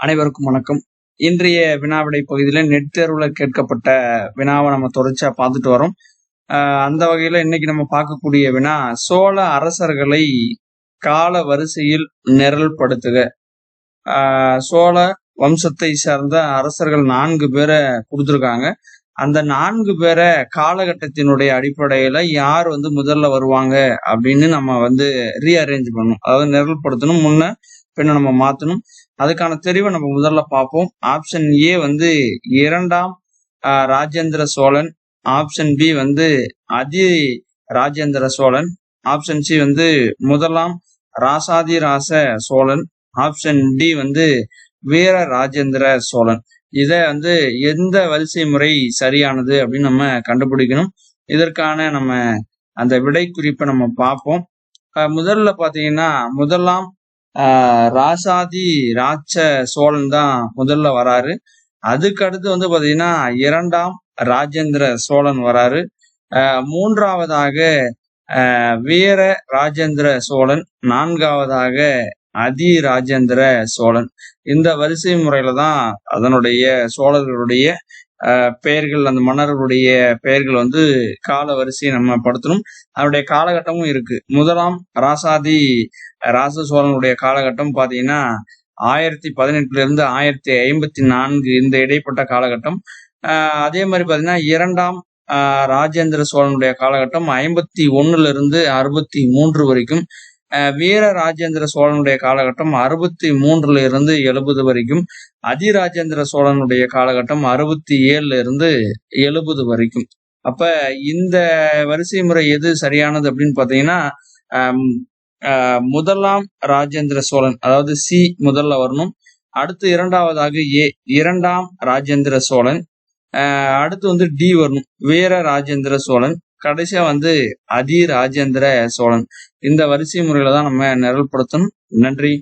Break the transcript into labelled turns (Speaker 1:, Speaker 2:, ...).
Speaker 1: அனைவருக்கும் வணக்கம். இன்றைய வினாவிடை பகுதியில நெட் தேர்வுல கேட்கப்பட்ட வினாவை நம்ம தொடர்ச்சியா பார்த்துட்டு வரோம். ஆஹ் அந்த வகையில இன்னைக்கு நம்ம பார்க்கக்கூடிய வினா சோழ அரசர்களை கால வரிசையில் நிரல்படுத்துக. ஆஹ் சோழ வம்சத்தை சார்ந்த அரசர்கள் நான்கு பேரை கொடுத்துருக்காங்க. அந்த நான்கு பேரை காலகட்டத்தினுடைய அடிப்படையில யார் வந்து முதல்ல வருவாங்க அப்படின்னு நம்ம வந்து ரீஅரேஞ்ச் பண்ணணும். அதாவது நிரல்படுத்தணும். முன்ன பெண்ணை நம்ம மாற்றணும் அதுக்கான தெரிவை நம்ம முதல்ல பார்ப்போம். ஆப்ஷன் ஏ வந்து இரண்டாம் ராஜேந்திர சோழன். ஆப்ஷன் பி வந்து அதி ராஜேந்திர சோழன். ஆப்ஷன் சி வந்து முதலாம் ராசாதி ராச சோழன். ஆப்ஷன் டி வந்து வீர ராஜேந்திர சோழன். இதை வந்து எந்த வரிசை முறை சரியானது அப்படின்னு நம்ம கண்டுபிடிக்கணும். இதற்கான நம்ம அந்த விடை குறிப்பை நம்ம பார்ப்போம். முதல்ல பார்த்தீங்கன்னா முதலாம் ராசாதி ராட்ச சோழன் தான் முதல்ல வராரு. அதுக்கு அடுத்து வந்து பாத்தீங்கன்னா இரண்டாம் ராஜேந்திர சோழன் வராரு. ஆஹ் மூன்றாவதாக வீர ராஜேந்திர சோழன். நான்காவதாக அதி ராஜேந்திர சோழன். இந்த வரிசை முறையில தான் அதனுடைய சோழர்களுடைய பெயர்கள் அந்த மன்னர்களுடைய பெயர்கள் வந்து கால வரிசையை நம்ம படுத்தணும். அதனுடைய காலகட்டமும் இருக்கு. முதலாம் ராசாதி ராச சோழனுடைய காலகட்டம் பாத்தீங்கன்னா ஆயிரத்தி பதினெட்டுல இருந்து ஆயிரத்தி ஐம்பத்தி நான்கு இந்த இடைப்பட்ட காலகட்டம். ஆஹ் அதே மாதிரி பாத்தீங்கன்னா இரண்டாம் ஆஹ் ராஜேந்திர சோழனுடைய காலகட்டம் ஐம்பத்தி ஒண்ணுல இருந்து அறுபத்தி மூன்று வரைக்கும் வீர ராஜேந்திர சோழனுடைய காலகட்டம் அறுபத்தி மூன்றுல இருந்து எழுபது வரைக்கும் அதிராஜேந்திர சோழனுடைய காலகட்டம் அறுபத்தி ஏழுல இருந்து எழுபது வரைக்கும். அப்ப இந்த வரிசை முறை எது சரியானது அப்படின்னு பாத்தீங்கன்னா முதலாம் ராஜேந்திர சோழன் அதாவது சி முதல்ல வரணும் அடுத்து இரண்டாவதாக ஏ இரண்டாம் ராஜேந்திர சோழன் அடுத்து வந்து டி வரணும் வீர ராஜேந்திர சோழன் கடைசியா வந்து அதி ராஜேந்திர சோழன். இந்த வரிசை முறையில தான் நம்ம நிரல்படுத்தணும். நன்றி.